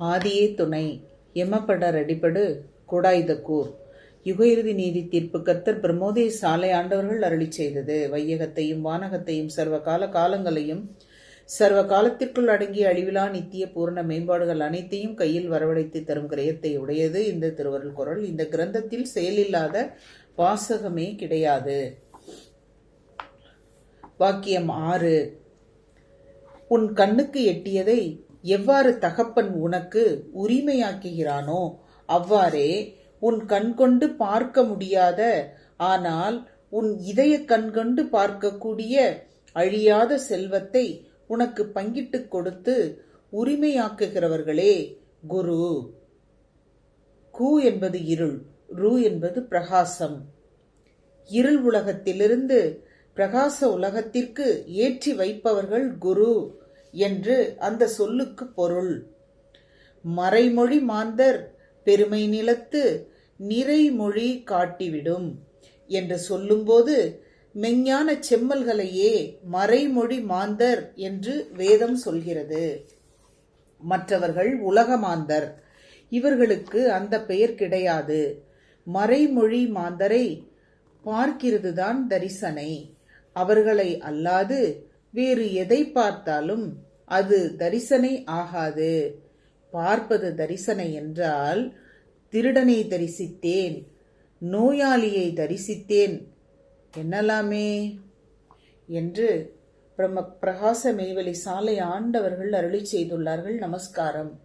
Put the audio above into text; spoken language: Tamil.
ஆதியே துணை. எம்மப்பட ரெடிபடு கூர் யுக இறுதி நீதி தீர்ப்பு கர்த்தர் பிரமோதய சாலை ஆண்டவர்கள் அருளி செய்தது. வையகத்தையும் வானகத்தையும் சர்வ கால காலங்களையும் சர்வ காலத்திற்குள் அடங்கிய அழிவிலா நித்திய பூரண மேம்பாடுகள் அனைத்தையும் கையில் வரவழைத்து தரும் கிரயத்தை உடையது. இந்த திருவருள் குரல் இந்த கிரந்தத்தில் செயலில்லாத வாசகமே கிடையாது. வாக்கியம் ஆறு. உன் கண்ணுக்கு எட்டியதை எவ்வாறு தகப்பன் உனக்கு உரிமையாக்குகிறானோ அவ்வாறே உன் கண்கொண்டு பார்க்க முடியாத ஆனால் உன் இதய கண்கொண்டு பார்க்கக்கூடிய அழியாத செல்வத்தை உனக்கு பங்கிட்டுக் கொடுத்து உரிமையாக்குகிறவர்களே குரு. கு என்பது இருள் ரு என்பது பிரகாசம். இருள் உலகத்திலிருந்து பிரகாச உலகத்திற்கு ஏற்றி வைப்பவர்கள் குரு. என்று அந்த சொல்லுக்கு பொருள். மறைமொழி மாந்தர் பெருமை நிலத்து நிறைமொழி காட்டிவிடும் என்று சொல்லும்போது மெஞ்ஞான செம்மல்களையே மறைமொழி மாந்தர் என்று வேதம் சொல்கிறது. மற்றவர்கள் உலகமாந்தர் இவர்களுக்கு அந்த பெயர் கிடையாது. மறைமொழி மாந்தரை பார்க்கிறதுதான் தரிசனை. அவர்களை அல்லாது வேறு எதை பார்த்தாலும் அது தரிசனை ஆகாது. பார்ப்பது தரிசனை என்றால் திருடனை தரிசித்தேன் நோயாளியை தரிசித்தேன் என்னலாமே? என்று பிரம பிரகாச மெய்வெளி சாலை ஆண்டவர்கள் அருளி செய்துள்ளார்கள் நமஸ்காரம்.